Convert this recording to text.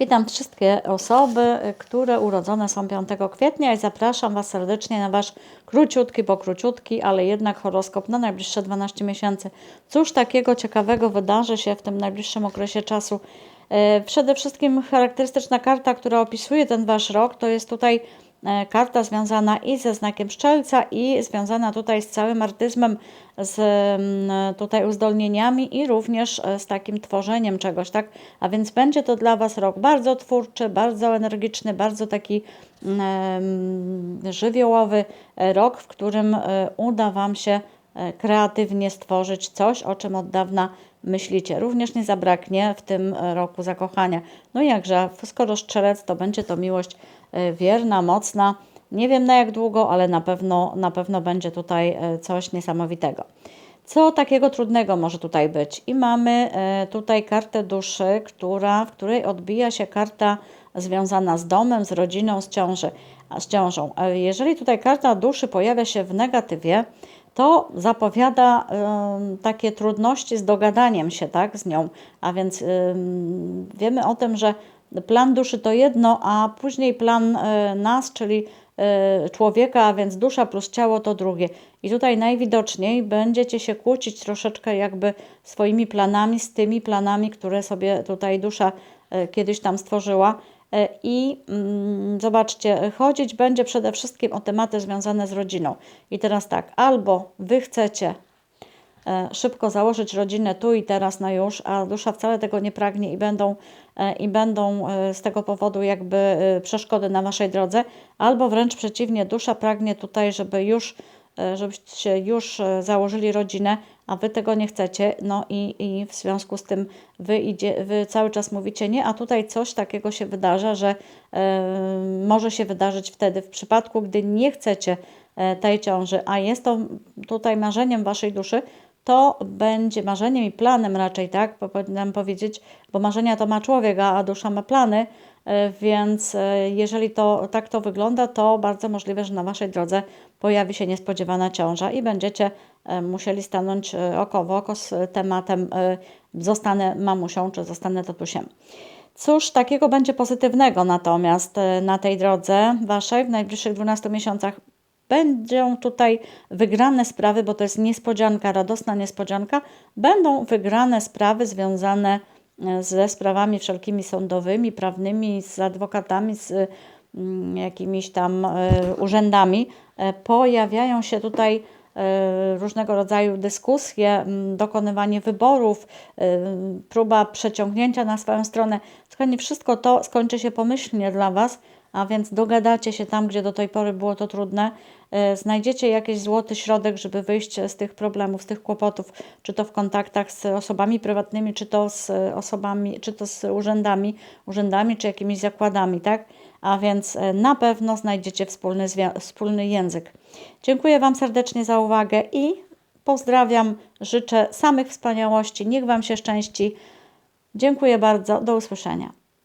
Witam wszystkie osoby, które urodzone są 5 kwietnia i zapraszam Was serdecznie na Wasz króciutki, bo króciutki, ale jednak horoskop na najbliższe 12 miesięcy. Cóż takiego ciekawego wydarzy się w tym najbliższym okresie czasu? E, Przede wszystkim charakterystyczna karta, która opisuje ten Wasz rok, to jest tutaj karta związana i ze znakiem szczelca i związana tutaj z całym artyzmem, z mm, tutaj uzdolnieniami i również e, z takim tworzeniem czegoś, tak? A więc będzie to dla Was rok bardzo twórczy, bardzo energiczny, bardzo taki mm, żywiołowy e, rok, w którym e, uda Wam się e, kreatywnie stworzyć coś, o czym od dawna myślicie. Również nie zabraknie w tym e, roku zakochania. No jakże, skoro strzelec, to będzie to miłość e, wierna, mocna. Nie wiem na jak długo, ale na pewno, na pewno będzie tutaj e, coś niesamowitego. Co takiego trudnego może tutaj być? I mamy e, tutaj kartę duszy, która, w której odbija się karta związana z domem, z rodziną, z, ciąży, z ciążą. E, Jeżeli tutaj karta duszy pojawia się w negatywie, to zapowiada em, takie trudności z dogadaniem się tak, z nią. A więc em, wiemy o tym, że plan duszy to jedno, a później plan e, nas, czyli e, człowieka, a więc dusza plus ciało to drugie. I tutaj najwidoczniej będziecie się kłócić troszeczkę jakby swoimi planami z tymi planami, które sobie tutaj dusza e, kiedyś tam stworzyła. E, I mm, zobaczcie, chodzić będzie przede wszystkim o tematy związane z rodziną. I teraz tak, albo wy chcecie e, szybko założyć rodzinę tu i teraz na już, a dusza wcale tego nie pragnie i będą, e, i będą z tego powodu jakby przeszkody na waszej drodze, albo wręcz przeciwnie, dusza pragnie tutaj, żeby już, żebyście już założyli rodzinę, a wy tego nie chcecie, no i, i w związku z tym wy, idzie, wy cały czas mówicie nie, a tutaj coś takiego się wydarza, że e, może się wydarzyć wtedy w przypadku, gdy nie chcecie e, tej ciąży, a jest to tutaj marzeniem waszej duszy, to będzie marzeniem i planem raczej, tak? Powinnam powiedzieć, bo marzenia to ma człowiek, a dusza ma plany, więc e, jeżeli to tak to wygląda, to bardzo możliwe, że na waszej drodze pojawi się niespodziewana ciąża i będziecie e, musieli stanąć e, oko w oko z tematem e, zostanę mamusią czy zostanę tatusiem. Cóż takiego będzie pozytywnego natomiast e, na tej drodze waszej w najbliższych 12 miesiącach? Będą tutaj wygrane sprawy, bo to jest niespodzianka, radosna niespodzianka. Będą wygrane sprawy związane e, ze sprawami wszelkimi sądowymi, prawnymi, z adwokatami, z mm, jakimiś tam e, urzędami. E, Pojawiają się tutaj e, różnego rodzaju dyskusje, dokonywanie wyborów, próba przeciągnięcia na swoją stronę. Słuchajcie, wszystko to skończy się pomyślnie dla Was, a więc dogadacie się tam, gdzie do tej pory było to trudne. E, Znajdziecie jakiś złoty środek, żeby wyjść z tych problemów, z tych kłopotów, czy to w kontaktach z osobami prywatnymi, czy to z osobami, czy to z urzędami, urzędami, czy jakimiś zakładami, tak? A więc e, na pewno znajdziecie wspólny, wspólny język. Dziękuję Wam serdecznie za uwagę i pozdrawiam, życzę samych wspaniałości, niech Wam się szczęści. Dziękuję bardzo, do usłyszenia.